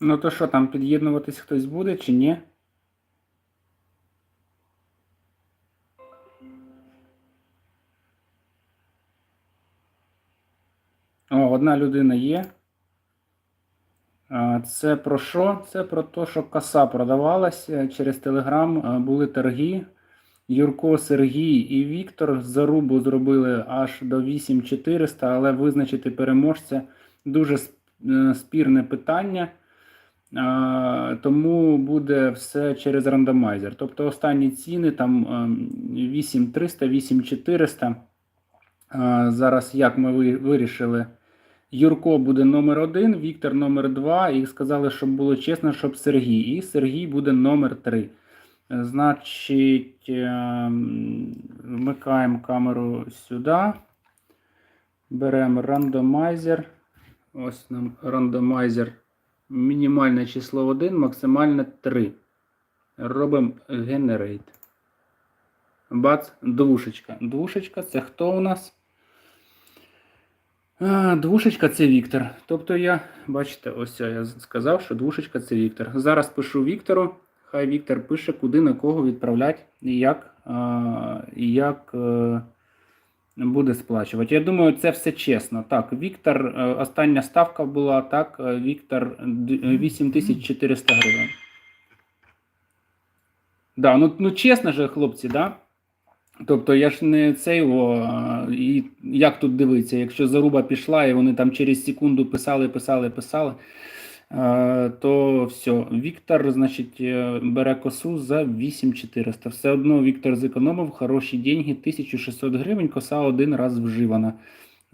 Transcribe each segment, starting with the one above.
Ну то що, там під'єднуватись хтось буде чи ні? О, одна людина є. Це про що? Це про те, що коса продавалася через Телеграм, були торги. Юрко, Сергій і Віктор зарубу зробили аж до 8400, але визначити переможця дуже е, спірне питання. Тому буде все через рандомайзер. Тобто останні ціни там ем, 8300, 8400. Зараз як ми вирішили. Юрко буде номер один, Віктор номер два. І сказали, щоб було чесно, щоб Сергій. І Сергій буде номер три. Значить, ем, вмикаємо камеру сюди. Беремо рандомайзер. Ось нам рандомайзер. Мінімальне число 1, максимальне 3. Робимо Generate. Бац, двушечка. Двушечка це хто у нас? А, двушечка це Віктор. Тобто я, бачите, ось я сказав, що двушечка це Віктор. Зараз пишу Віктору. Хай Віктор пише, куди на кого відправляти і як, як е, буде сплачувати. Я думаю, це все чесно. Так, Віктор, е, остання ставка була, так, е, Віктор е, 8400 гривень. Да, ну, ну чесно же, хлопці, да? Тобто я ж не цей о, і як тут дивитися, якщо заруба пішла, і вони там через секунду писали, писали, писали, е, то все. Віктор, значить, е, бере косу за 8400. Все одно Віктор зекономив хороші деньги, 1600 гривень, коса один раз вживана.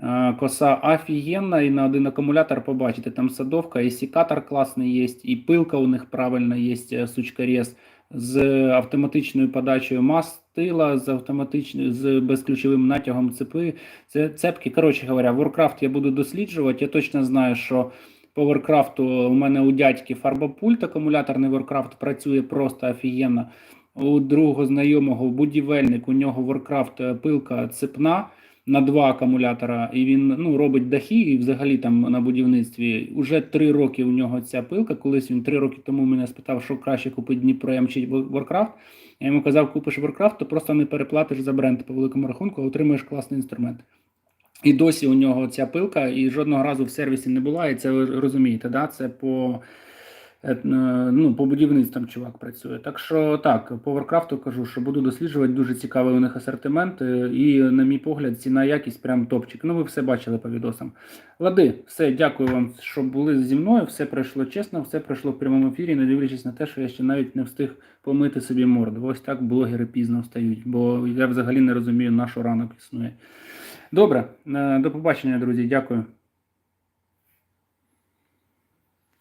Е, Коса офігенна, і на один акумулятор побачите, там садовка, і секатор класний є, і пилка у них правильна є, сучкарез з автоматичною подачею мастила, з автоматичною з безключовим натягом цепи. Це цепки. Коротше говоря, Warcraft я буду досліджувати. Я точно знаю, що по Warcraft у мене у дядьки фарбопульт, акумуляторний Warcraft працює просто офігенно. У другого знайомого будівельник, у нього Warcraft е, пилка цепна на два акумулятора, і він ну, робить дахи і взагалі там на будівництві. Уже три роки у нього ця пилка. Колись він три роки тому мене спитав, що краще купити Дніпро чи Warcraft. Я йому казав, купиш Warcraft, то просто не переплатиш за бренд по великому рахунку, а отримаєш класний інструмент. І досі у нього ця пилка, і жодного разу в сервісі не була, і це ви розумієте, да? це по, е, ну, по будівництвам чувак працює. Так що так, по Warcraft кажу, що буду досліджувати, дуже цікавий у них асортимент, е, і, на мій погляд, ціна якість прям топчик. Ну, ви все бачили по відосам. Лади, все, дякую вам, що були зі мною. Все пройшло чесно, все пройшло в прямому ефірі, не дивлячись на те, що я ще навіть не встиг помити собі морду. Ось так блогери пізно встають, бо я взагалі не розумію, на що ранок існує. Добре, е, до побачення, друзі. Дякую.